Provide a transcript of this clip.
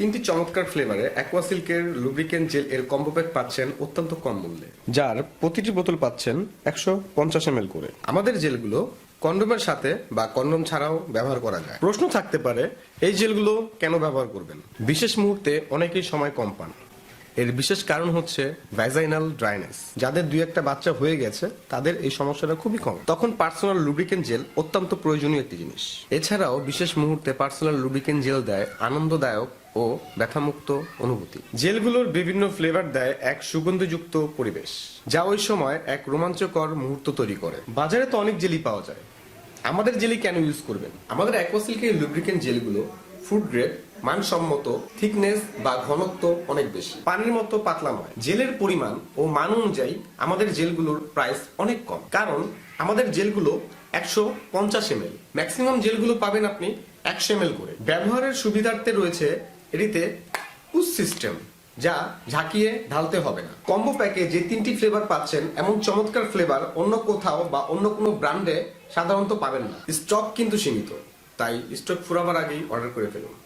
তিনটি চমৎকার ফ্লেভারে অ্যাকোয়া সিল্কের লুব্রিকেন্ট জেল এর কম্বো প্যাক পাচ্ছেন অত্যন্ত কম মূল্যে। যার প্রতিটি বোতল পাচ্ছেন একশো পঞ্চাশ এম করে। আমাদের জেলগুলো কন্ডোমের সাথে বা কন্ডোম ছাড়াও ব্যবহার করা যায়। প্রশ্ন থাকতে পারে এই জেলগুলো কেন ব্যবহার করবেন? বিশেষ মুহূর্তে অনেকেই সময় কম পান। এর বিশেষ কারণ হচ্ছে ভ্যাজাইনাল ড্রাইনেস যাদের দুই একটা বাচ্চা হয়ে গেছে, তাদের এই সমস্যাটা খুবই কম। তখন পার্সোনাল লুব্রিকেন্ট জেল অত্যন্ত প্রয়োজনীয় একটি জিনিস। এছাড়াও বিশেষ মুহূর্তে পার্সোনাল লুব্রিকেন্ট জেল দেয় আনন্দদায়ক ও ব্যথামুক্ত অনুভূতি। জেলগুলোর বিভিন্ন ফ্লেভার দেয় এক সুগন্ধিযুক্ত পরিবেশ, যা ওই সময় এক রোমাঞ্চকর মুহূর্ত তৈরি করে। বাজারে তো অনেক জেলি পাওয়া যায়। আমাদের জেলি কেন ইউজ করবেন? আমাদের অ্যাকোসিল্কের লুব্রিকেন্ট জেলগুলো ফুড গ্রেড মানসম্মত থিকনেস বা ঘনত্ব অনেক বেশি। পানির মতো পাতলা নয়। জেলের পরিমাণ ও মান অনুযায়ী আমাদের জেলগুলোর প্রাইস অনেক কম। কারণ আমাদের জেলগুলো একশো পঞ্চাশ এম ম্যাক্সিমাম জেলগুলো পাবেন আপনি একশো এম করে। ব্যবহারের সুবিধার্থে রয়েছে এটিতে পুশ সিস্টেম যা ঝাঁকিয়ে ঢালতে হবে না। কম্বো প্যাকে যে তিনটি ফ্লেভার পাচ্ছেন, এমন চমৎকার ফ্লেভার অন্য কোথাও বা অন্য কোনো ব্র্যান্ডে সাধারণত পাবেন না। স্টক কিন্তু সীমিত, তাই স্টক ফুরাবার আগেই অর্ডার করে ফেলুন।